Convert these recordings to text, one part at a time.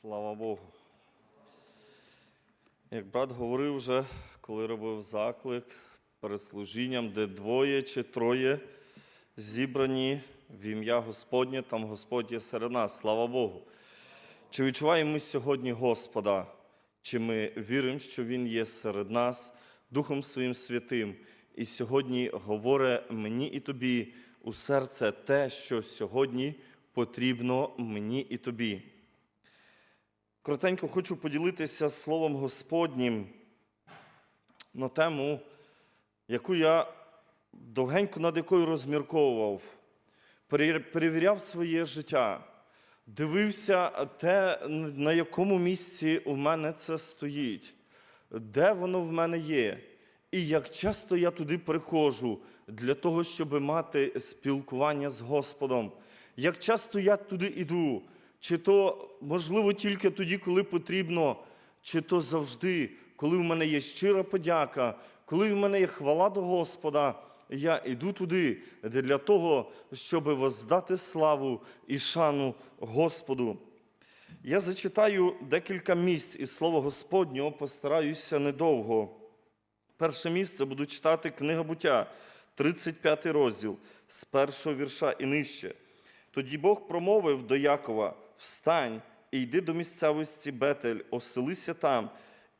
Слава Богу. Як брат говорив вже, коли робив заклик перед служінням, де двоє чи троє зібрані в ім'я Господнє, там Господь є серед нас. Слава Богу. Чи відчуваємо ми сьогодні Господа? Чи ми віримо, що Він є серед нас Духом Своїм Святим? І сьогодні говорить мені і тобі у серце те, що сьогодні потрібно мені і тобі. Коротенько хочу поділитися Словом Господнім на тему, яку я довгенько над якою розмірковував, перевіряв своє життя, дивився те, на якому місці у мене це стоїть, де воно в мене є, і як часто я туди приходжу для того, щоб мати спілкування з Господом, як часто я туди іду, чи то можливо тільки тоді, коли потрібно, чи то завжди, коли в мене є щира подяка, коли в мене є хвала до Господа, я йду туди для того, щоб воздати славу і шану Господу. Я зачитаю декілька місць із Слова Господнього, постараюся недовго. Перше місце буду читати книга буття, 35 розділ, з першого вірша і нижче. Тоді Бог промовив до Якова: Встань і йди до місцевості Бетель, оселися там,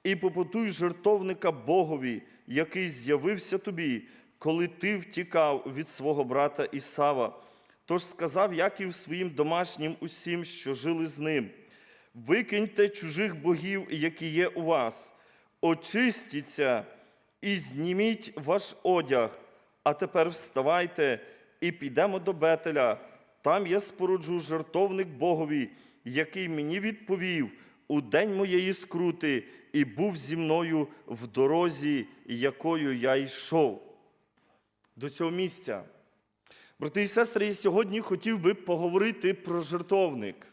і побудуй жертовника Богові, який з'явився тобі, коли ти втікав від свого брата Ісава. Тож сказав Яків своїм домашнім усім, що жили з ним: Викиньте чужих богів, які є у вас, очистіться і зніміть ваш одяг. А тепер вставайте і підемо до Бетеля. Там я споруджу жертовник Богові, який мені відповів у день моєї скрути і був зі мною в дорозі, якою я йшов. До цього місця. Брати і сестри, я сьогодні хотів би поговорити про жертовник.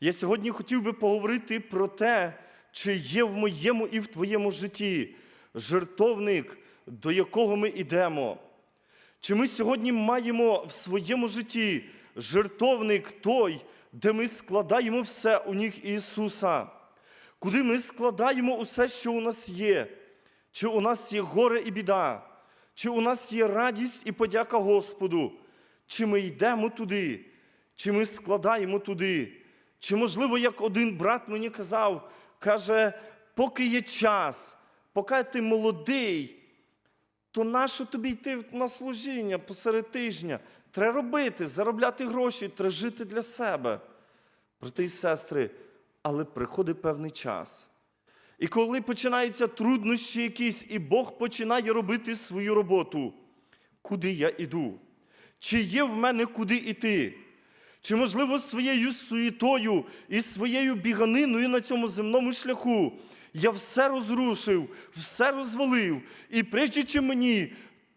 Я сьогодні хотів би поговорити про те, чи є в моєму і в твоєму житті жертовник, до якого ми йдемо. Чи ми сьогодні маємо в своєму житті жертовник той, де ми складаємо все у ніг Ісуса, куди ми складаємо усе, що у нас є, чи у нас є горе і біда, чи у нас є радість і подяка Господу, чи ми йдемо туди, чи ми складаємо туди, чи, можливо, як один брат мені казав, каже, поки є час, поки ти молодий, то нащо тобі йти на служіння посеред тижня? Треба робити, заробляти гроші, треба жити для себе. Брати і сестри, але приходить певний час. І коли починаються труднощі якісь, і Бог починає робити свою роботу, куди я іду? Чи є в мене куди йти? Чи, можливо, своєю суєтою і своєю біганиною на цьому земному шляху я все розрушив, все розвалив, і прежде чим мені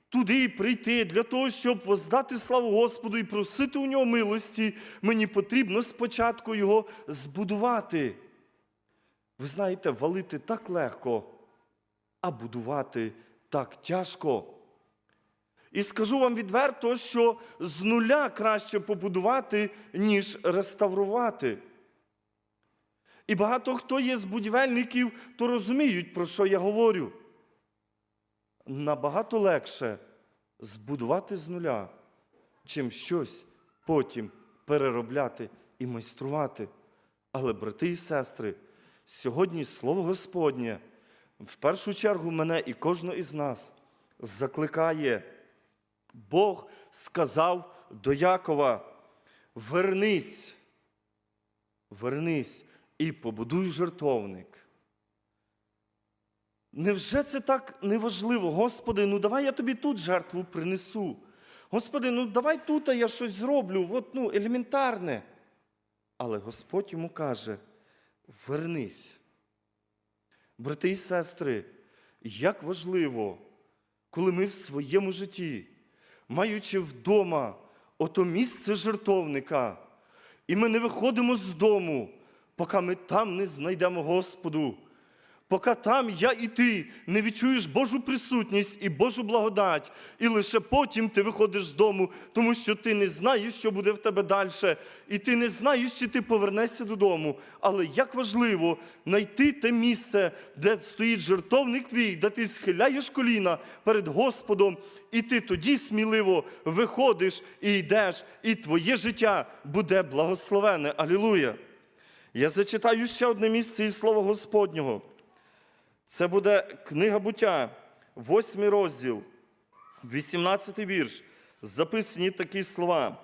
туди прийти для того, щоб воздати славу Господу і просити у нього милості, мені потрібно спочатку його збудувати. Ви знаєте, валити так легко, а будувати так тяжко. І скажу вам відверто, що з нуля краще побудувати, ніж реставрувати. І багато хто є з будівельників, то розуміють, про що я говорю. Набагато легше збудувати з нуля, чим щось потім переробляти і майструвати. Але, брати і сестри, сьогодні Слово Господнє в першу чергу мене і кожного із нас закликає. Бог сказав до Якова: вернись, вернись і побудуй жертовник. Невже це так неважливо? Господи, ну давай я тобі тут жертву принесу. Господи, ну давай тут я щось зроблю, от, ну, елементарне. Але Господь йому каже: вернись. Брати і сестри, як важливо, коли ми в своєму житті, маючи вдома ото місце жертовника, і ми не виходимо з дому, поки ми там не знайдемо Господу, Поки там я і ти не відчуєш Божу присутність і Божу благодать, і лише потім ти виходиш з дому, тому що ти не знаєш, що буде в тебе далі, і ти не знаєш, чи ти повернешся додому. Але як важливо знайти те місце, де стоїть жертовник твій, де ти схиляєш коліна перед Господом, і ти тоді сміливо виходиш і йдеш, і твоє життя буде благословене. Алілуя! Я зачитаю ще одне місце із Слова Господнього. Це буде книга буття, 8 розділ, 18 вірш. Записані такі слова.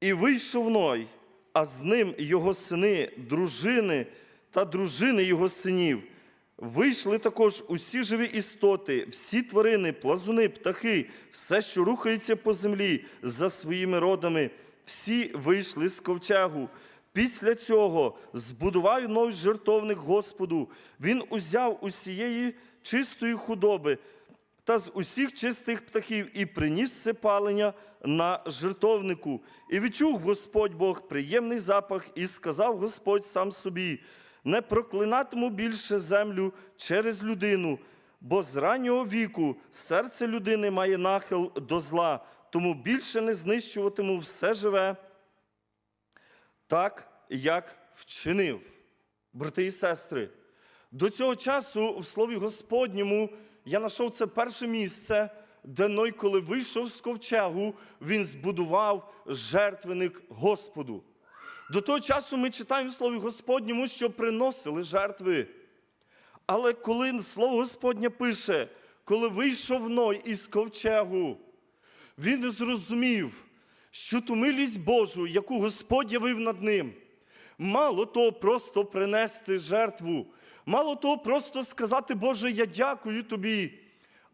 І вийшов Ной, а з ним його сини, дружини та дружини його синів. Вийшли також усі живі істоти, всі тварини, плазуни, птахи, все, що рухається по землі за своїми родами, всі вийшли з ковчегу. Після цього збудував Ной жертовник Господу. Він узяв усієї чистої худоби та з усіх чистих птахів і приніс це палення на жертовнику. І відчув Господь Бог приємний запах, і сказав Господь сам собі: не проклинатиму більше землю через людину, бо з раннього віку серце людини має нахил до зла, тому більше не знищуватиму все живе так, як вчинив. Брати і сестри, до цього часу в Слові Господньому я знайшов це перше місце, де Ной, коли вийшов з ковчегу, він збудував жертвеник Господу. До того часу ми читаємо в Слові Господньому, що приносили жертви. Але коли Слово Господнє пише, коли вийшов Ной із ковчегу, він зрозумів, що ту милість Божу, яку Господь явив над ним, мало того просто принести жертву, мало того просто сказати, Боже, я дякую тобі.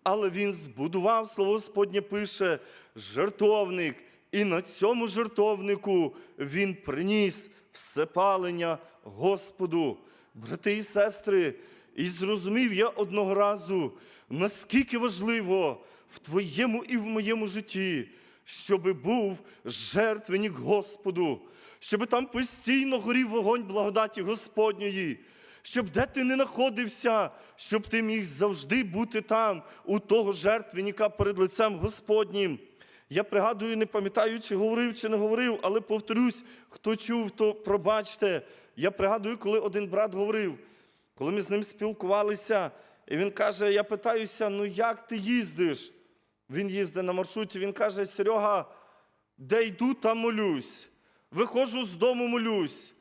Але він збудував, слово Господнє пише, жертовник, і на цьому жертовнику він приніс всепалення Господу. Брати і сестри, і зрозумів я одного разу, наскільки важливо в твоєму і в моєму житті, щоби був жертвенник Господу, щоби там постійно горів вогонь благодаті Господньої, щоб де ти не знаходився, щоб ти міг завжди бути там, у того жертвенника перед лицем Господнім. Я пригадую, не пам'ятаю, чи говорив, чи не говорив, але повторюсь, хто чув, то пробачте. Я пригадую, коли один брат говорив, коли ми з ним спілкувалися, і він каже: Я питаюся, ну як ти їздиш? Він їздить на маршруті, він каже: Серега, де йду, там молюсь. Виходжу з дому, молюсь,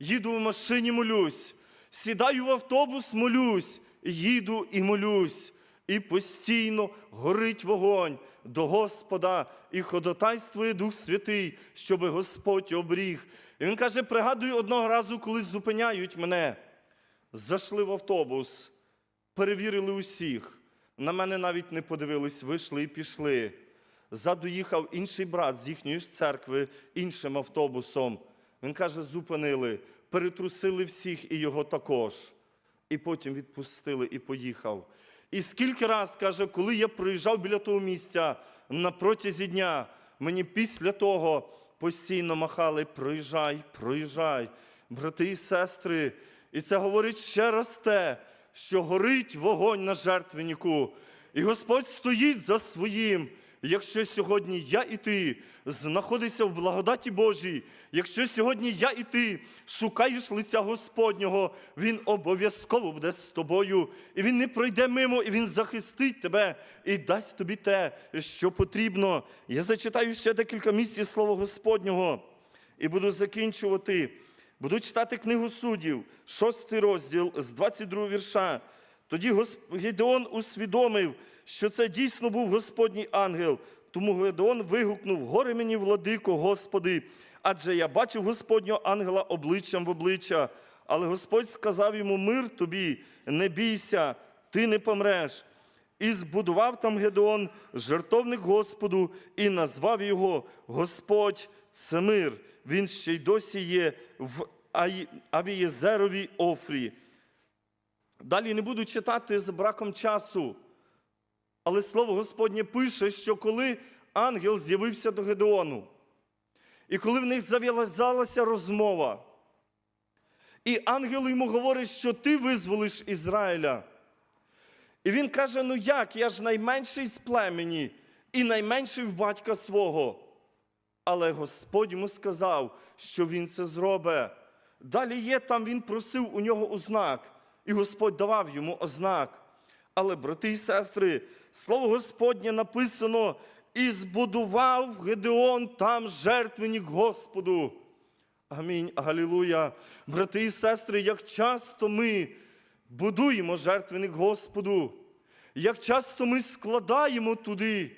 їду в машині, молюсь, сідаю в автобус, молюсь, їду і молюсь. І постійно горить вогонь до Господа і ходотайствує Дух Святий, щоб Господь обріг. І він каже: пригадую одного разу, коли зупиняють мене, зайшли в автобус, перевірили усіх. На мене навіть не подивились, вийшли і пішли. Ззаду їхав інший брат з їхньої ж церкви іншим автобусом. Він каже, зупинили, перетрусили всіх і його також. І потім відпустили і поїхав. І скільки раз, каже, коли я проїжджав біля того місця на протязі дня, мені після того постійно махали: проїжджай, проїжджай, брати і сестри. І це говорить ще раз те, що горить вогонь на жертвеннику. І Господь стоїть за своїм. Якщо сьогодні я і ти знаходишся в благодаті Божій, якщо сьогодні я і ти шукаєш лиця Господнього, Він обов'язково буде з тобою, і Він не пройде мимо, і Він захистить тебе і дасть тобі те, що потрібно. Я зачитаю ще декілька місць Слова Господнього і буду закінчувати. Буду читати книгу суддів, шостий розділ з 22 вірша. Тоді Гедеон усвідомив, що це дійсно був Господній ангел. Тому Гедеон вигукнув: Горе мені, владико, Господи, адже я бачив Господнього ангела обличчям в обличчя. Але Господь сказав йому: Мир тобі, не бійся, ти не помреш. І збудував там Гедеон жертовник Господу і назвав його Господь це мир. Він ще й досі є в Авієзеровій Офрі. Далі не буду читати з браком часу, але слово Господнє пише, що коли ангел з'явився до Гедеону, і коли в них зав'язалася розмова, І ангел йому говорить, що ти визволиш Ізраїля. І він каже: ну як? Я ж найменший з племені і найменший в батька свого. Але Господь йому сказав, що він це зробить. Далі є там, він просив у нього ознак, і Господь давав йому ознак. Але, брати і сестри, слово Господнє написано: і збудував Гедеон там жертвенник Господу. Амінь. Галілуя. Брати і сестри, як часто ми будуємо жертвенник Господу, як часто ми складаємо туди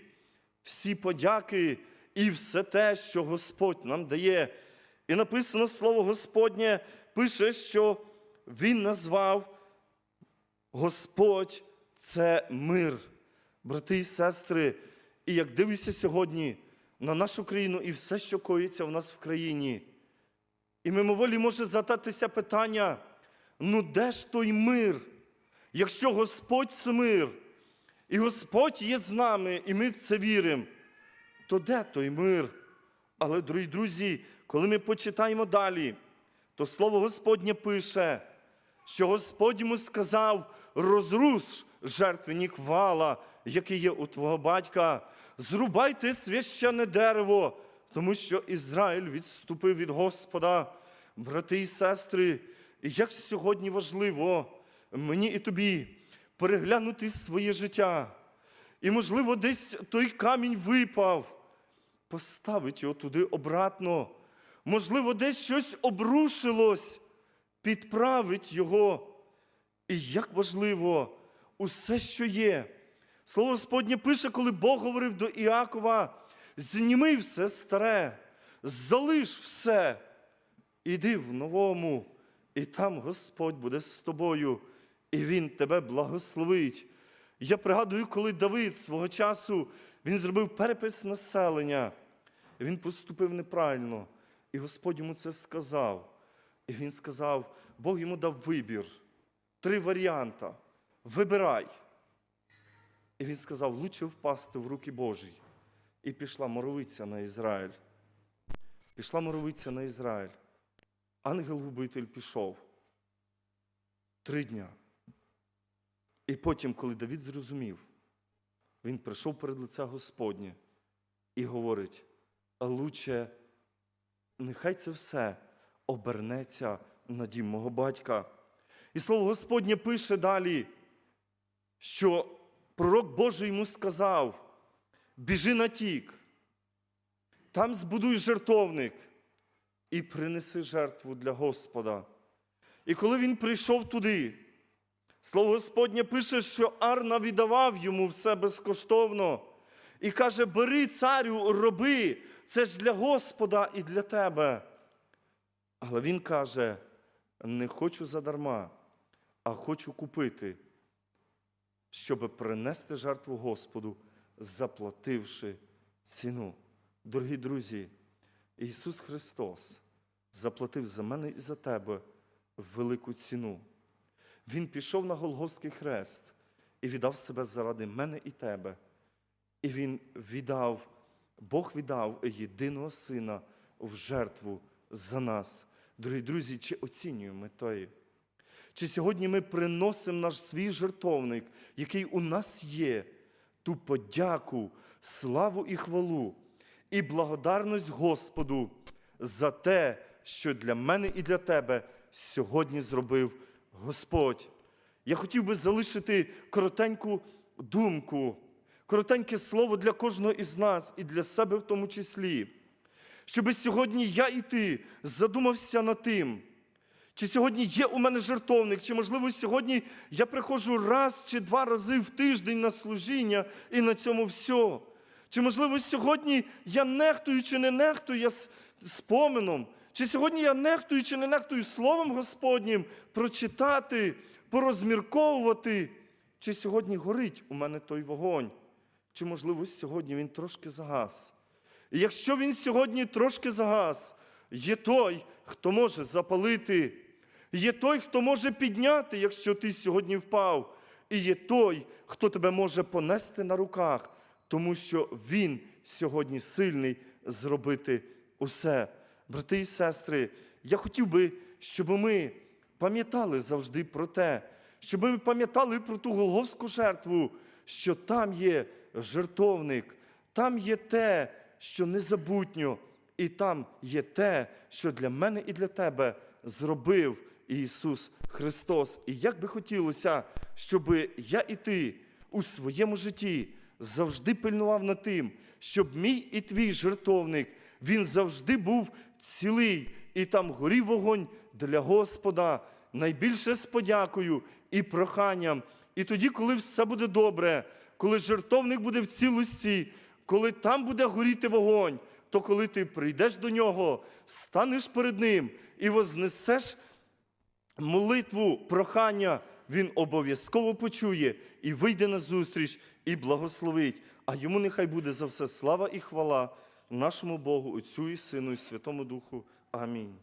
всі подяки і все те, що Господь нам дає. І написано слово Господнє пише, що Він назвав Господь це мир. Брати і сестри, і як дивишся сьогодні на нашу країну і все, що коїться в нас в країні, і мимоволі може задатися питання: ну де ж той мир? Якщо Господь це мир, і Господь є з нами, і ми в це віримо, то де той мир? Але, дорогі друзі, коли ми почитаємо далі, то слово Господнє пише, що Господь йому сказав: розруш жертвенник вала, який є у твого батька, зрубайте священне дерево, тому що Ізраїль відступив від Господа. Брати і сестри, як сьогодні важливо мені і тобі переглянути своє життя. І, можливо, десь той камінь випав, поставить його туди обратно. Можливо, десь щось обрушилось, підправить його. І як важливо усе, що є. Слово Господнє пише, коли Бог говорив до Іакова: зніми все старе, залиш все, іди в новому, і там Господь буде з тобою, і Він тебе благословить. Я пригадую, коли Давид свого часу він зробив перепис населення, він поступив неправильно, і Господь йому це сказав. І він сказав, Бог йому дав вибір, три варіанти. Вибирай. І він сказав, лучше впасти в руки Божі. І пішла моровиця на Ізраїль. Пішла моровиця на Ізраїль. Ангел-губитель пішов. Три дня. І потім, коли Давід зрозумів, він прийшов перед лице Господнє і говорить: а лучше, нехай це все обернеться на дім мого батька. І слово Господнє пише далі, що пророк Божий йому сказав: біжи на тік, там збудуй жертовник і принеси жертву для Господа. І коли він прийшов туди, слово Господнє пише, що Арна віддавав йому все безкоштовно. І каже: бери царю, роби, це ж для Господа і для тебе. Але він каже: не хочу задарма, а хочу купити, щоб принести жертву Господу, заплативши ціну. Дорогі друзі, Ісус Христос заплатив за мене і за тебе велику ціну. Він пішов на Голгофський хрест і віддав себе заради мене і тебе. І Він віддав, Бог віддав єдиного сина в жертву за нас. Дорогі друзі, чи оцінюємо ми тої? Чи сьогодні ми приносимо наш свій жертовник, який у нас є, ту подяку, славу і хвалу, і благодарність Господу за те, що для мене і для тебе сьогодні зробив Господь. Я хотів би залишити коротеньку думку, коротеньке слово для кожного із нас і для себе в тому числі. Щоби сьогодні я і ти задумався над тим, чи сьогодні є у мене жертовник, чи, можливо, сьогодні я приходжу раз чи два рази в тиждень на служіння і на цьому все. Чи, можливо, сьогодні я нехтую чи не нехтую я споменом, чи сьогодні я нехтую чи не нехтую Словом Господнім прочитати, порозмірковувати, чи сьогодні горить у мене той вогонь, чи, можливо, сьогодні він трошки загас. І якщо він сьогодні трошки загас, є той, хто може запалити, є той, хто може підняти, якщо ти сьогодні впав, і є той, хто тебе може понести на руках, тому що він сьогодні сильний зробити усе. Брати і сестри, я хотів би, щоб ми пам'ятали завжди про те, щоб ми пам'ятали про ту Голговську жертву, що там є жертовник, там є те, що незабутньо, і там є те, що для мене і для тебе зробив Ісус Христос. І як би хотілося, щоб я і ти у своєму житті завжди пильнував над тим, щоб мій і твій жертовник, він завжди був цілий, і там горів вогонь для Господа, найбільше з подякою і проханням. І тоді, коли все буде добре, коли жертовник буде в цілості, коли там буде горіти вогонь, то коли ти прийдеш до нього, станеш перед ним і вознесеш молитву, прохання, він обов'язково почує і вийде на зустріч і благословить. А йому нехай буде за все слава і хвала нашому Богу, Отцю і Сину, і Святому Духу. Амінь.